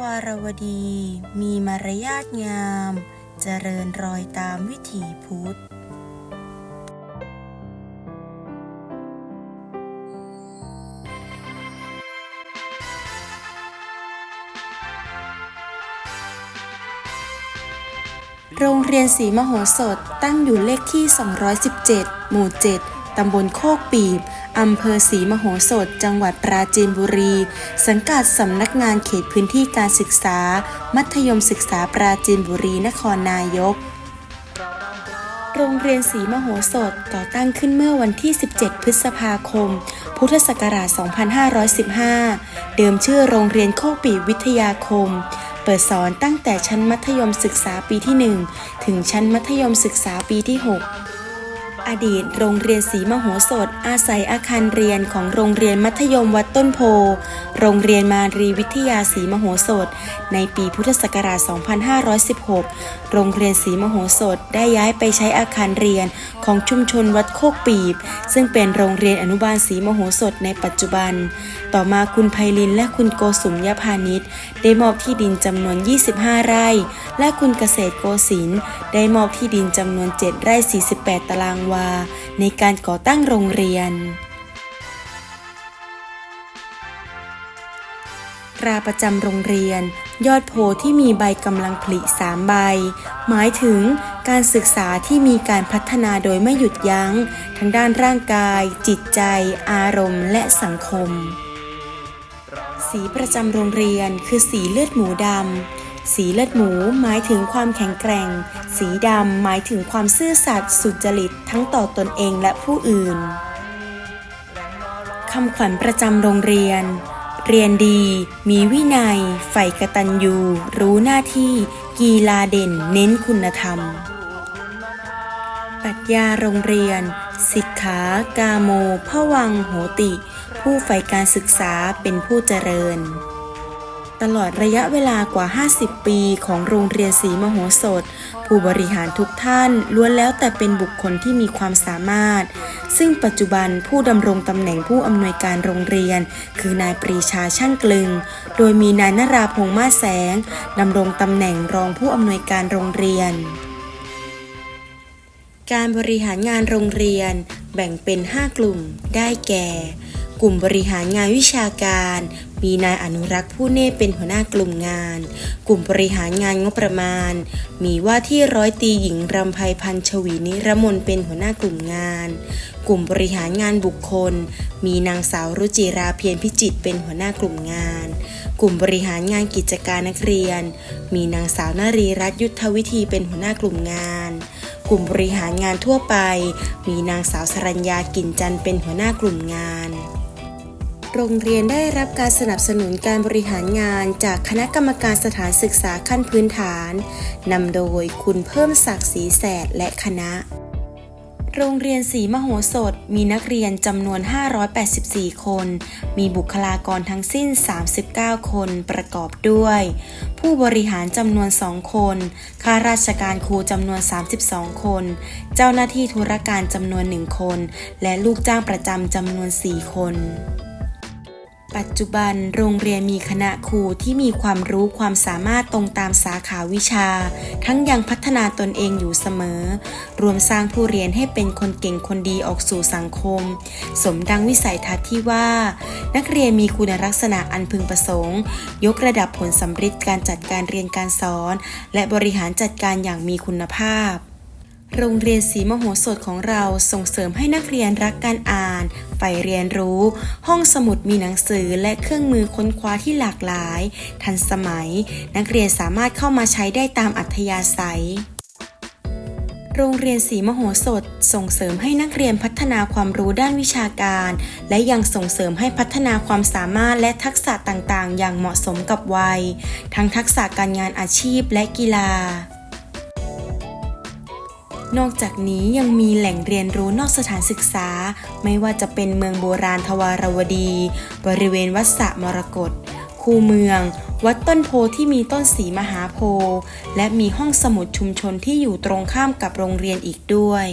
วารวดี มีมารยาทงาม เจริญรอยตามวิถีพุทธ โรงเรียนศรีมโหสถตั้งอยู่เลขที่ 217 หมู่ 7 ตำบลโคกปีบ อำเภอศรีมโหสถ จังหวัดปราจีนบุรี สังกัดสำนักงานเขตพื้นที่การศึกษา มัธยมศึกษาปราจีนบุรีนครนายก โรงเรียนศรีมโหสถก่อตั้งขึ้นเมื่อวันที่ 17 พฤษภาคม พุทธศักราช 2515 เดิมชื่อโรงเรียนโคกปีบวิทยาคมเปิดสอนตั้งแต่ชั้นมัธยมศึกษาปีที่ 1 ถึงชั้นมัธยมศึกษาปีที่ 6 อดีตโรงเรียนศรีมโหสถ อาศัยอาคารเรียนของโรงเรียนมัธยมวัดต้นโพ โรงเรียนมารีวิทยาศรีมโหสถ ในปีพุทธศักราช 2516 โรงเรียนศรีมโหสถได้ย้ายไปใช้อาคารเรียนของชุมชนวัดโคกปีบ ซึ่งเป็นโรงเรียนอนุบาลศรีมโหสถในปัจจุบัน ต่อมาคุณไพลินและคุณโกสุมยพานิชได้มอบที่ดินจำนวน 25 ไร่ และคุณเกษตรโกสินได้มอบที่ดินจำนวน 7 ไร่ 48 ตารางวาในการก่อตั้งโรงเรียน ตราประจำโรงเรียน ยอดโพที่มีใบกำลังผลิสามใบ หมายถึงการศึกษาที่มีการพัฒนาโดยไม่หยุดยัง้ง ทั้งด้านร่างกาย จิตใจ อารมณ์ และสังคม สีประจำโรงเรียนคือสีเลือดหมูดำ สีเลือดหมูหมายถึงความแข็งแกร่ง สีดำหมายถึงความซื่อสัตย์สุจริตทั้งต่อตนเองและผู้อื่นคำขวัญประจำโรงเรียน เรียนดี มีวินัย ใฝ่กตัญญู รู้หน้าที่ กีฬาเด่น เน้นคุณธรรมปรัชญาโรงเรียน สิกขากาโมพวังโหติ ผู้ใฝ่การศึกษาเป็นผู้เจริญ ตลอดระยะเวลากว่า 50 ปีของโรงเรียนศรีมโหสถ ผู้บริหารทุกท่านล้วนแล้วแต่เป็นบุคคลที่มีความสามารถ ซึ่งปัจจุบันผู้ดำรงตำแหน่งผู้อำนวยการโรงเรียน คือนายปรีชาช่างกลึง โดยมีนายนราพงษ์มาแสงดำรงตำแหน่งรองผู้อำนวยการโรงเรียน การบริหารงานโรงเรียนแบ่งเป็น 5 กลุ่มได้แก่ กลุ่มบริหารงานวิชาการ มีนายอนุรักษ์ผู้เน่เป็นหัวหน้ากลุ่มงาน กลุ่มบริหารงานงบประมาณ มีว่าที่ร้อยตีหญิงรำไพพันชวีนิรมนเป็นหัวหน้ากลุ่มงาน กลุ่มบริหารงานบุคคล มีนางสาวรุจิราเพียรพิจิตเป็นหัวหน้ากลุ่มงาน กลุ่มบริหารงานกิจการนักเรียน มีนางสาวนารีรัตยุทธวิธีเป็นหัวหน้ากลุ่มงานกลุ่มบริหารงานทั่วไป มีนางสาวสรัญญา กินจันเป็นหัวหน้ากลุ่มงาน โรงเรียนได้รับการสนับสนุนการบริหารงานจากคณะกรรมการสถานศึกษาขั้นพื้นฐานนำโดยคุณเพิ่มศักดิ์ศรีแสดและคณะ โรงเรียนศรีมโหสถมีนักเรียนจำนวน 584 คน มีบุคลากรทั้งสิ้น 39 คนประกอบด้วย ผู้บริหารจำนวน 2 คน ข้าราชการครูจำนวน 32 คน เจ้าหน้าที่ธุรการจำนวน 1 คน และลูกจ้างประจำจำนวน 4 คน ปัจจุบันโรงเรียนมีคณะครูที่มีความรู้ความสามารถตรงตามสาขาวิชา ทั้งยังพัฒนาตนเองอยู่เสมอ รวมสร้างผู้เรียนให้เป็นคนเก่งคนดีออกสู่สังคม สมดังวิสัยทัศน์ที่ว่า นักเรียนมีคุณลักษณะอันพึงประสงค์ ยกระดับผลสำฤทธิ์การจัดการเรียนการสอน และบริหารจัดการอย่างมีคุณภาพ โรงเรียนศรีมโหสถของเราส่งเสริมให้นักเรียนรักการอ่านใฝ่เรียนรู้ ห้องสมุดมีหนังสือและเครื่องมือค้นคว้าที่หลากหลาย ทันสมัย นักเรียนสามารถเข้ามาใช้ได้ตามอัธยาศัยโรงเรียนศรีมโหสถ ส่งเสริมให้นักเรียนพัฒนาความรู้ด้านวิชาการ และยังส่งเสริมให้พัฒนาความสามารถและทักษะต่างๆ อย่างเหมาะสมกับวัย ทั้งทักษะการงานอาชีพและกีฬา นอกจากนี้ยังมีแหล่งเรียนรู้นอกสถานศึกษา ไม่ว่าจะเป็นเมืองโบราณทวารวดี บริเวณวัดสะมรกตคูเมือง วัดต้นโพที่มีต้นสีมหาโพธิ์และมีห้องสมุดชุมชนที่อยู่ตรงข้ามกับโรงเรียนอีกด้วย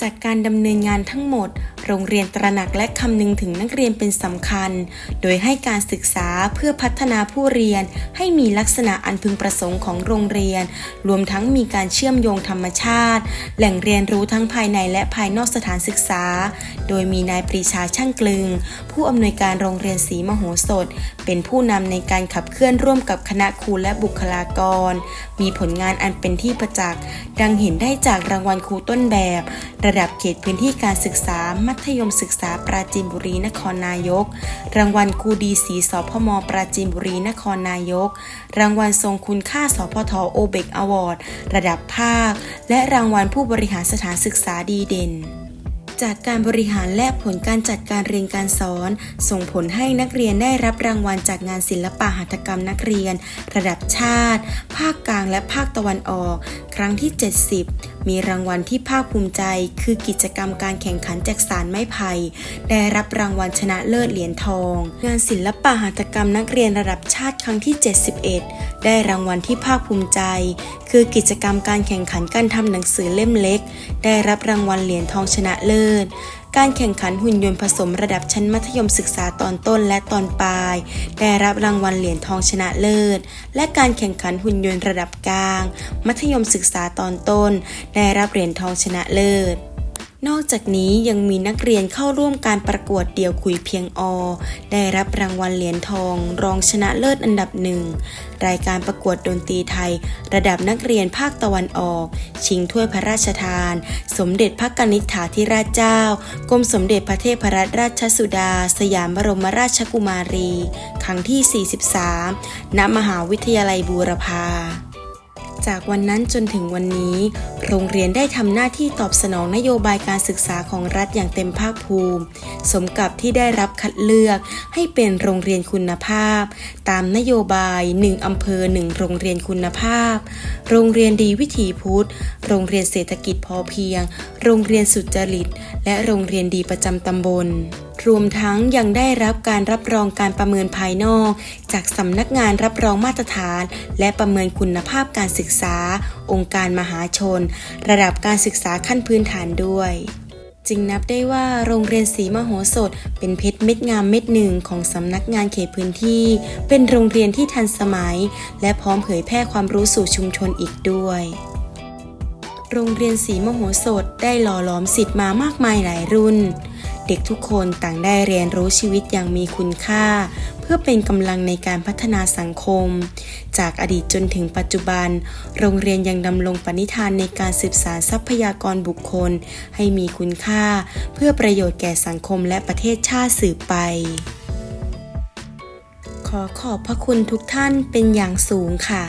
จากการดำเนินงานทั้งหมด โรงเรียนตระหนักและคำนึงถึงนักเรียนเป็นสำคัญ โดยให้การศึกษาเพื่อพัฒนาผู้เรียน ให้มีลักษณะอันพึงประสงค์ของโรงเรียน รวมทั้งมีการเชื่อมโยงธรรมชาติ แหล่งเรียนรู้ทั้งภายในและภายนอกสถานศึกษา โดยมีนายปรีชาช่างกลึง ผู้อำนวยการโรงเรียนศรีมโหสถ เป็นผู้นำในการขับเคลื่อนร่วมกับคณะครูและบุคลากร มีผลงานอันเป็นที่ประจักษ์ดังเห็นได้จากรางวัลครูต้นแบบ ระดับเขตพื้นที่การศึกษามัธยมศึกษาปราจีนบุรีนครนายก รางวัลครูดีสีสพมปราจีนบุรีนครนายก รางวัลทรงคุณค่าสพทโอเบกอวอร์ดระดับภาค และรางวัลผู้บริหารสถานศึกษาดีเด่นจากการบริหารและผลการจัดการเรียนการสอน ส่งผลให้นักเรียนได้รับรางวัลจากงานศิลปะหัตถกรรมนักเรียน ระดับชาติ ภาคกลางและภาคตะวันออก ครั้งที่ 70 มีรางวัลที่ภาคภูมิใจ คือกิจกรรมการแข่งขันแจกสารไม้ไผ่ได้รับรางวัลชนะเลิศเหรียญทอง งานศิลปะหัตถกรรมนักเรียนระดับชาติครั้งที่ 71 ได้รางวัลที่ภาคภูมิใจ คือกิจกรรมการแข่งขันการทำหนังสือเล่มเล็ก ได้รับรางวัลเหรียญทองชนะเลิศ การแข่งขันหุ่นยนต์ผสมระดับชั้นมัธยมศึกษาตอนต้นและตอนปลาย ได้รับรางวัลเหรียญทองชนะเลิศ และการแข่งขันหุ่นยนต์ระดับกลาง มัธยมศึกษาตอนต้น ได้รับเหรียญทองชนะเลิศ นอกจากนี้ยังมีนักเรียนเข้าร่วมการประกวดเดี่ยวคุยเพียงอ ได้รับรางวัลเหรียญทอง รองชนะเลิศอันดับหนึ่ง รายการประกวดดนตรีไทย ระดับนักเรียนภาคตะวันออก ชิงถ้วยพระราชทาน สมเด็จพระกนิษฐาธิราชเจ้า กรมสมเด็จพระเทพรัตนราชสุดา สยามบรมราชกุมารี ครั้งที่ 43 ณ มหาวิทยาลัยบูรพา จากวันนั้นจนถึงวันนี้ โรงเรียนได้ทำหน้าที่ตอบสนองนโยบายการศึกษาของรัฐอย่างเต็มภาคภูมิ สมกับที่ได้รับคัดเลือกให้เป็นโรงเรียนคุณภาพ ตามนโยบาย 1 อำเภอ 1 โรงเรียนคุณภาพ โรงเรียนดีวิถีพุทธ โรงเรียนเศรษฐกิจพอเพียง โรงเรียนสุจริต และโรงเรียนดีประจำตำบล รวมทั้งยังได้รับการรับรองการประเมินภายนอก จากสำนักงานรับรองมาตรฐาน และประเมินคุณภาพการศึกษา องค์การมหาชน ระดับการศึกษาขั้นพื้นฐานด้วยจึงนับได้ว่าโรงเรียนศรีมโหสถ เป็นเพชรเม็ดงามเม็ดหนึ่งของสำนักงานเขตพื้นที่ เป็นโรงเรียนที่ทันสมัย และพร้อมเผยแพร่ความรู้สู่ชุมชนอีกด้วย โรงเรียนศรีมโหสถได้หล่อหลอมสิทธิ์มามากมายหลายรุ่น เด็กทุกคนต่างได้เรียนรู้ชีวิตอย่างมีคุณค่า เพื่อเป็นกำลังในการพัฒนาสังคม จากอดีตจนถึงปัจจุบัน โรงเรียนยังดำรงปณิธานในการสืบสานทรัพยากรบุคคล ให้มีคุณค่า เพื่อประโยชน์แก่สังคมและประเทศชาติสืบไปขอขอบพระคุณทุกท่านเป็นอย่างสูงค่ะ